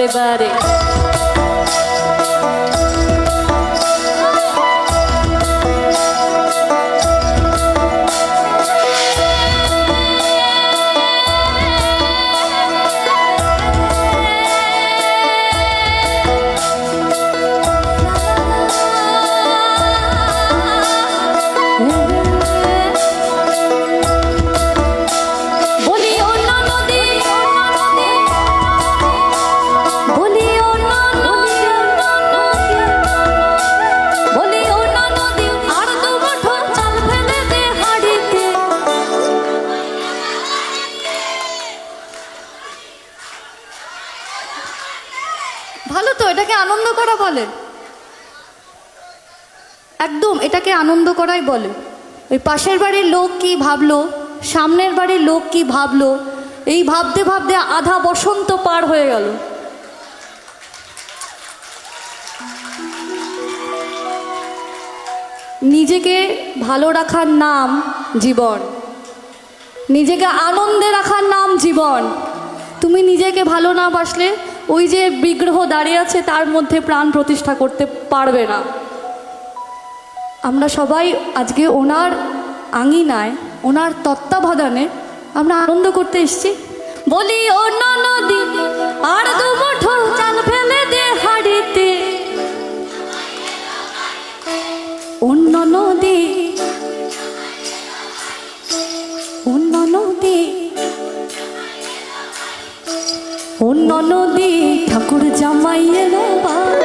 বারে বারে ভালো তো, এটাকে আনন্দ করা বলে। একদম, এটাকে আনন্দ করাই বলে। ওই পাশের বাড়ির লোক কি ভাবলো, সামনের বাড়ির লোক কি ভাবলো, এই ভাবতে ভাবতে আধা বসন্ত পার হয়ে গেল। নিজেকে ভালো রাখার নাম জীবন। নিজেকে আনন্দে রাখার নাম জীবন। তুমি নিজেকে ভালো না বাসলে ওই যে বিগ্রহ দাঁড়িয়ে আছে, তার মধ্যে প্রাণ প্রতিষ্ঠা করতে পারবে না। আমরা সবাই আজকে ওনার আঙিনায়, ওনার তত্ত্বাবধানে আমরা আনন্দ করতে এসছি। বলি নদী আর দে হাড়িতে। অন্য নদী অন্য নদী অন্য নদী ঠাকুর জামাইয়ের বা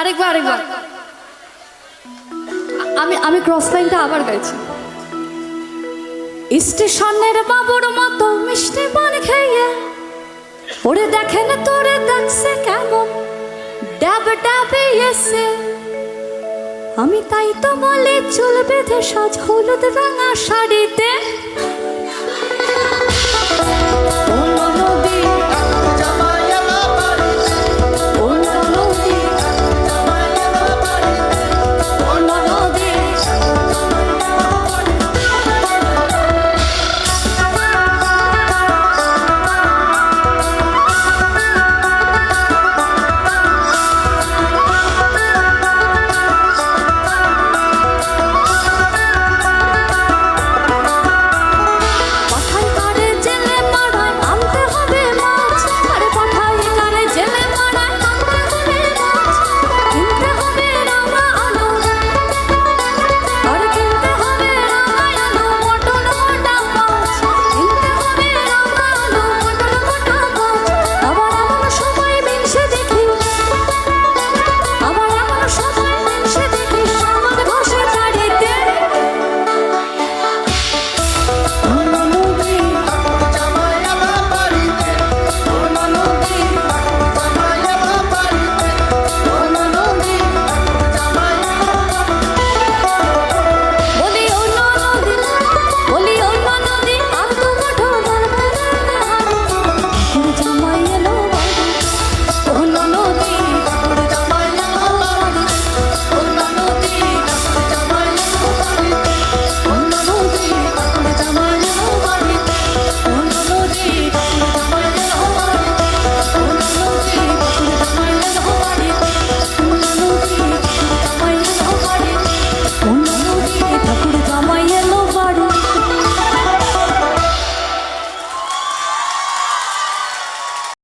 আরেকবার আরেকবার। আমি আমি ক্রস লাইনটা আবার গাইছি। স্টেশনের বাবুর মতো মিষ্টি পান খেয়ে ওরে দেখেন তোরে দেখছে কেমন? ডাব ডাবে এসে। আমি তাই তো বলে, চুল বেঁধে সাজ হলুদ রাঙা শাড়িতে।